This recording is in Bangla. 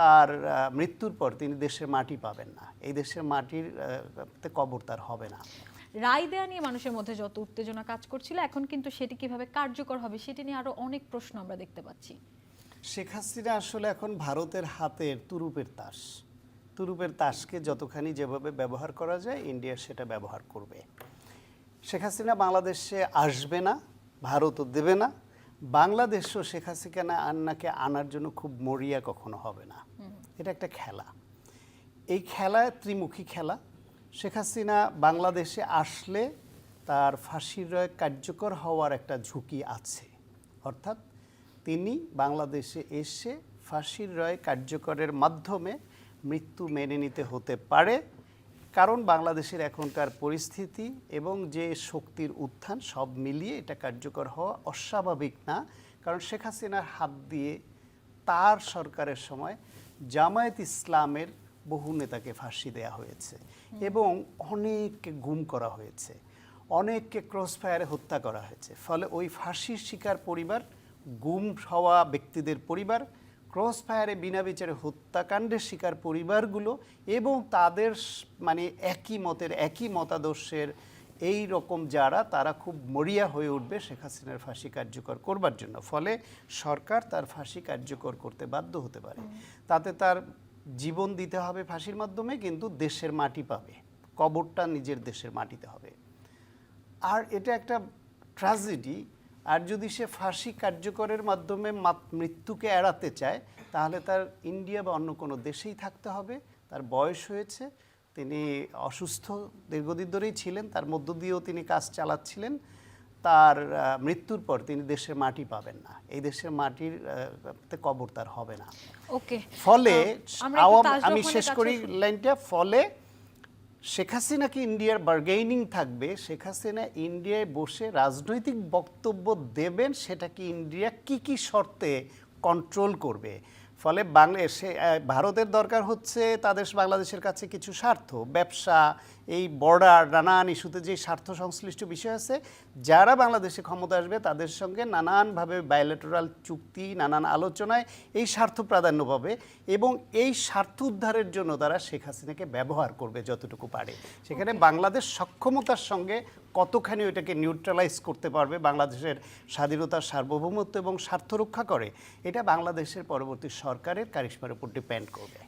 তার মৃত্যুর পর তিনি দেশের মাটি পাবেন না। এই দেশের মাটির তে কবর তার হবে না। রায় দেয়া নিয়ে মানুষের মধ্যে যত উত্তেজনা কাজ করছিল এখন কিন্তু সেটি কীভাবে কার্যকর হবে সেটি নিয়ে আরও অনেক প্রশ্ন আমরা দেখতে পাচ্ছি। শেখ হাসিনা আসলে এখন ভারতের হাতের তুরুপের তাস। তুরুপের তাসকে যতখানি যেভাবে ব্যবহার করা যায় ইন্ডিয়া সেটা ব্যবহার করবে। শেখ হাসিনা বাংলাদেশে আসবে না ভারতও দেবে না বাংলাদেশও শেখ হাসিনা আন্নাকে আনার জন্য খুব মরিয়া কখনো হবে না। এটা একটা খেলা। এই খেলা ত্রিমুখী খেলা। শেখ হাসিনা বাংলাদেশে আসলে তার ফাঁসির রায় কার্যকর হওয়ার একটা ঝুঁকি আছে। অর্থাৎ তিনি বাংলাদেশে এসে ফাঁসির রায় কার্যকরের মাধ্যমে মৃত্যু মেনে নিতে হতে পারে। কারণ বাংলাদেশের এখনকার পরিস্থিতি এবং যে শক্তির উত্থান সব মিলিয়ে এটা কার্যকর হওয়া অস্বাভাবিক না। কারণ শেখ হাসিনার হাত দিয়ে তার সরকারের সময় জামায়াত ইসলামের বহু নেতাকে ফাঁসি দেয়া হয়েছে এবং অনেককে গুম করা হয়েছে অনেককে ক্রস ফায়ারে হত্যা করা হয়েছে। ফলে ওই ফাঁসির শিকার পরিবার গুম হওয়া ব্যক্তিদের পরিবার ক্রস ফায়ারে বিনা বিচারে হত্যাকাণ্ডের শিকার পরিবারগুলো এবং তাদের মানে একই মতের একই মতাদর্শের এই রকম যারা, তারা খুব মরিয়া হয়ে উঠবে শেখ হাসিনার ফাঁসি কার্যকর করবার জন্য। ফলে সরকার তার ফাঁসি কার্যকর করতে বাধ্য হতে পারে। তাতে তার জীবন দিতে হবে ফাঁসির মাধ্যমে, কিন্তু দেশের মাটি পাবে। কবরটা নিজের দেশের মাটিতে হবে। আর এটা একটা ট্র্যাজেডি। আর যদি সে ফাঁসি কার্যকরের মাধ্যমে মাত- মৃত্যুকে এড়াতে চায়, তাহলে তার ইন্ডিয়া বা অন্য কোনো দেশেই থাকতে হবে। তার বয়স হয়েছে। তিনি অসুস্থ দীর্ঘদিন ধরেই ছিলেন তার মধ্য দিয়েও তিনি কাজ চালাচ্ছিলেন। তার মৃত্যুর পর তিনি দেশের মাটি পাবেন না। এই দেশের মাটির কবর তার হবে না। ওকে ফলে আমি শেষ করি লাইনটা। ফলে শেখ হাসিনা কি ইন্ডিয়ার বার্গেইনিং থাকবে? শেখ হাসিনা ইন্ডিয়ায় বসে রাজনৈতিক বক্তব্য দেবেন সেটা কি ইন্ডিয়া কি কি শর্তে কন্ট্রোল করবে? ফলে বাংলাদেশে ভারতের দরকার হচ্ছে তাদের বাংলাদেশের কাছে কিছু স্বার্থ ব্যবসা এই বর্ডার নানান ইস্যুতে যে স্বার্থ সংশ্লিষ্ট বিষয় আছে যারা বাংলাদেশে ক্ষমতা আসবে তাদের সঙ্গে নানানভাবে বায়োলেটারাল চুক্তি নানান আলোচনায় এই স্বার্থ প্রাধান্য পাবে এবং এই স্বার্থ উদ্ধারের জন্য তারা শেখ হাসিনাকে ব্যবহার করবে যতটুকু পারে। সেখানে বাংলাদেশ সক্ষমতার সঙ্গে কতখানি ওইটাকে নিউট্রালাইজ করতে পারবে বাংলাদেশের স্বাধীনতার সার্বভৌমত্ব এবং স্বার্থ রক্ষা করে, এটা বাংলাদেশের পরবর্তী সরকারের কারিশমার উপর ডিপেন্ড করবে।